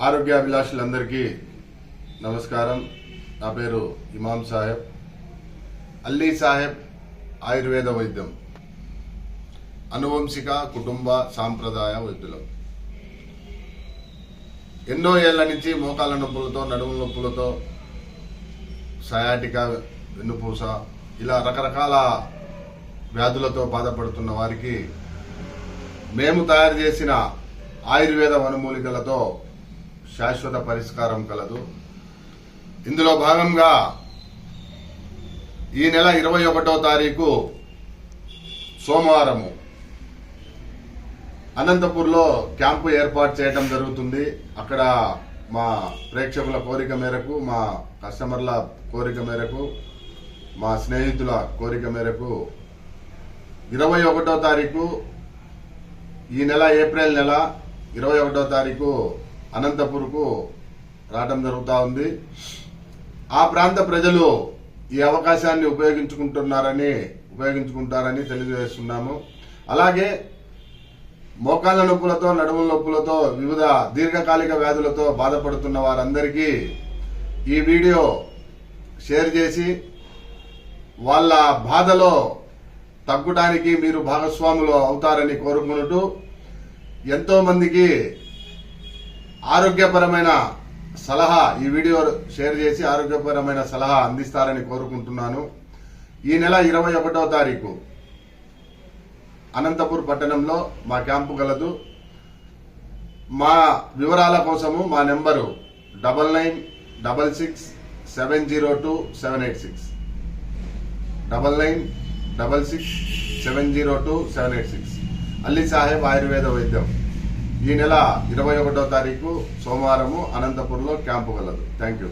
ఆరోగ్యాభిలాషులందరికీ నమస్కారం. నా పేరు ఇమాం సాహెబ్. అల్లీ సాహెబ్ ఆయుర్వేద వైద్యం. అనువంశిక కుటుంబ సాంప్రదాయ వైద్యులం. ఎన్నో ఏళ్ళ నుంచి మోకాళ్ళ నొప్పులతో నడుము నొప్పులతో సయాటిక వెన్నుపూస ఇలా రకరకాల వ్యాధులతో బాధపడుతున్న వారికి మేము తయారు చేసిన ఆయుర్వేద వనమూలికలతో శాశ్వత పరిష్కారం కలదు. ఇందులో భాగంగా ఈ నెల ఇరవై ఒకటో తారీఖు సోమవారము. అనంతపూర్లో క్యాంపు ఏర్పాటు చేయడం జరుగుతుంది. అక్కడ మా ప్రేక్షకుల కోరిక మేరకు మా కస్టమర్ల కోరిక మేరకు మా స్నేహితుల కోరిక మేరకు ఇరవై ఒకటో తారీఖు ఈ నెల ఏప్రిల్ నెల ఇరవై ఒకటో తారీఖు అనంతపూర్కు రావడం జరుగుతూ ఉంది. ఆ ప్రాంత ప్రజలు ఈ అవకాశాన్ని ఉపయోగించుకుంటున్నారని ఉపయోగించుకుంటారని తెలియజేస్తున్నాము. అలాగే మోకాళ్ళ నొప్పులతో నడుముల నొప్పులతో వివిధ దీర్ఘకాలిక వ్యాధులతో బాధపడుతున్న వారందరికీ ఈ వీడియో షేర్ చేసి వాళ్ళ బాధలో తగ్గడానికి మీరు భాగస్వాములు అవుతారని కోరుకుంటూ ఎంతోమందికి ఆరోగ్యపరమైన సలహా ఈ వీడియో షేర్ చేసి ఆరోగ్యపరమైన సలహా అందిస్తారని కోరుకుంటున్నాను. ఈ నెల ఇరవై ఒకటో తారీఖు అనంతపూర్ పట్టణంలో మా క్యాంపు గలదు. మా వివరాల కోసము మా number double nine double six seven zero two seven eight six. Double nine double six seven zero two seven eight six. Ali Saheb Ayurveda వైద్యం. ఈ నెల ఇరవై ఒకటో తారీఖు సోమవారము అనంతపురంలో క్యాంపు గలదు థ్యాంక్ యూ